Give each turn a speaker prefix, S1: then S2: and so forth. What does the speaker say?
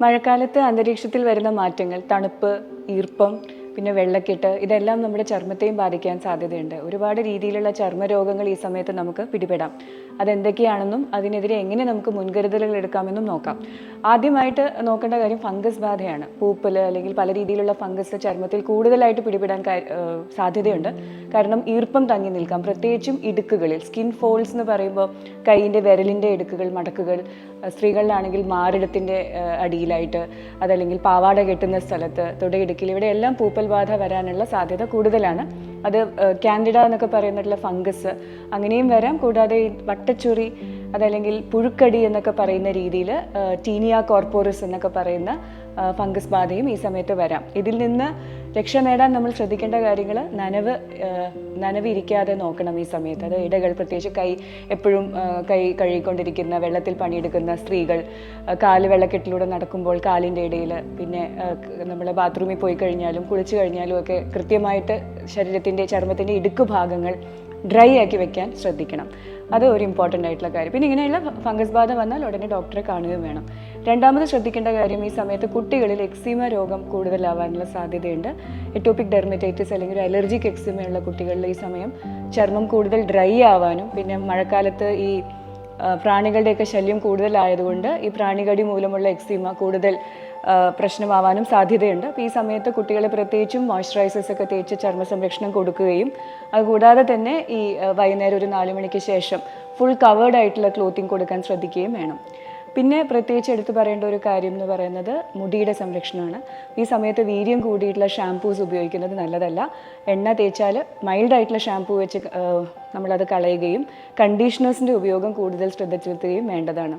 S1: മഴക്കാലത്ത് അന്തരീക്ഷത്തിൽ വരുന്ന മാറ്റങ്ങൾ തണുപ്പ് ഈർപ്പം പിന്നെ വെള്ളക്കെട്ട് ഇതെല്ലാം നമ്മുടെ ചർമ്മത്തെയും ബാധിക്കാൻ സാധ്യതയുണ്ട്. ഒരുപാട് രീതിയിലുള്ള ചർമ്മരോഗങ്ങൾ ഈ സമയത്ത് നമുക്ക് പിടിപെടാം. അതെന്തൊക്കെയാണെന്നും അതിനെതിരെ എങ്ങനെ നമുക്ക് മുൻകരുതലുകൾ എടുക്കാമെന്നും നോക്കാം. ആദ്യമായിട്ട് നോക്കേണ്ട കാര്യം ഫംഗസ് ബാധയാണ്. പൂപ്പൽ അല്ലെങ്കിൽ പല രീതിയിലുള്ള ഫംഗസ് ചർമ്മത്തിൽ കൂടുതലായിട്ട് പിടിപെടാൻ സാധ്യതയുണ്ട്. കാരണം ഈർപ്പം തങ്ങി നിൽക്കാം. പ്രത്യേകിച്ചും ഇടുക്കുകളിൽ. സ്കിൻ ഫോൾസ് എന്ന് പറയുമ്പോൾ കൈയിന്റെ വിരലിന്റെ ഇടുക്കുകൾ മടക്കുകൾ സ്ത്രീകളിലാണെങ്കിൽ മാറിടത്തിന്റെ അടിയിലായിട്ട് അതല്ലെങ്കിൽ പാവാട കെട്ടുന്ന സ്ഥലത്ത് തുടയിടുക്കിൽ ഇവിടെയെല്ലാം പൂപ്പൽ ബാധ വരാനുള്ള സാധ്യത കൂടുതലാണ്. അത് കാൻഡിഡ എന്നൊക്കെ പറയുന്നിട്ടുള്ള ഫംഗസ് അങ്ങനെയും വരാം. കൂടാതെ ഈ വട്ടച്ചുറി അതല്ലെങ്കിൽ പുഴുക്കടി എന്നൊക്കെ പറയുന്ന രീതിയിൽ ടീനിയ കോർപ്പോറസ് എന്നൊക്കെ പറയുന്ന ഫംഗസ് ബാധയും ഈ സമയത്ത് വരാം. ഇതിൽ നിന്ന് രക്ഷ നേടാൻ നമ്മൾ ശ്രദ്ധിക്കേണ്ട കാര്യങ്ങൾ നനവ് നനവിരിക്കാതെ നോക്കണം ഈ സമയത്ത്. അത് ഇടകൾ പ്രത്യേകിച്ച് കൈ എപ്പോഴും കൈ കഴുകിക്കൊണ്ടിരിക്കുന്ന വെള്ളത്തിൽ പണിയെടുക്കുന്ന സ്ത്രീകൾ കാൽ വെള്ളക്കെട്ടിലൂടെ നടക്കുമ്പോൾ കാലിന്റെ ഇടയിൽ പിന്നെ നമ്മൾ ബാത്റൂമിൽ പോയി കഴിഞ്ഞാലും കുളിച്ചു കഴിഞ്ഞാലും ഒക്കെ കൃത്യമായിട്ട് ശരീരത്തിന്റെ ചർമ്മത്തിന്റെ ഇടുക്ക് ഭാഗങ്ങൾ ഡ്രൈ ആക്കി വെക്കാൻ ശ്രദ്ധിക്കണം. അത് ഒരു ഇമ്പോർട്ടന്റ് ആയിട്ടുള്ള കാര്യം. പിന്നെ ഇങ്ങനെയുള്ള ഫംഗസ് ബാധ വന്നാൽ ഉടനെ ഡോക്ടറെ കാണുകയും വേണം. രണ്ടാമത് ശ്രദ്ധിക്കേണ്ട കാര്യം ഈ സമയത്ത് കുട്ടികളിൽ എക്സീമ രോഗം കൂടുതലാവാനുള്ള സാധ്യതയുണ്ട്. എറ്റോപിക് ഡെർമറ്റൈറ്റിസ് അല്ലെങ്കിൽ അലർജിക് എക്സിമയുള്ള കുട്ടികളിൽ ഈ സമയം ചർമ്മം കൂടുതൽ ഡ്രൈ ആവാനും പിന്നെ മഴക്കാലത്ത് ഈ പ്രാണികളുടെയൊക്കെ ശല്യം കൂടുതലായതുകൊണ്ട് ഈ പ്രാണികടി മൂലമുള്ള എക്സീമ കൂടുതൽ പ്രശ്നമാവാനും സാധ്യതയുണ്ട്. അപ്പോൾ ഈ സമയത്ത് കുട്ടികളെ പ്രത്യേകിച്ചും മോയ്സ്ചറൈസേഴ്സ് ഒക്കെ തേച്ച് ചർമ്മ സംരക്ഷണം കൊടുക്കുകയും അതുകൂടാതെ തന്നെ ഈ വൈകുന്നേരം ഒരു നാല് മണിക്ക് ശേഷം ഫുൾ കവേർഡ് ആയിട്ടുള്ള ക്ലോത്തിങ് കൊടുക്കാൻ ശ്രദ്ധിക്കുകയും വേണം. പിന്നെ പ്രത്യേകിച്ച് എടുത്തു പറയേണ്ട ഒരു കാര്യം എന്ന് പറയുന്നത് മുടിയുടെ സംരക്ഷണമാണ്. ഈ സമയത്ത് വീര്യം കൂടിയിട്ടുള്ള ഷാംപൂസ് ഉപയോഗിക്കുന്നത് നല്ലതല്ല. എണ്ണ തേച്ചാൽ മൈൽഡായിട്ടുള്ള ഷാംപൂ വെച്ച് നമ്മളത് കളയുകയും കണ്ടീഷണേഴ്സിന്റെ ഉപയോഗം കൂടുതൽ ശ്രദ്ധ ചെലുത്തുകയും വേണ്ടതാണ്.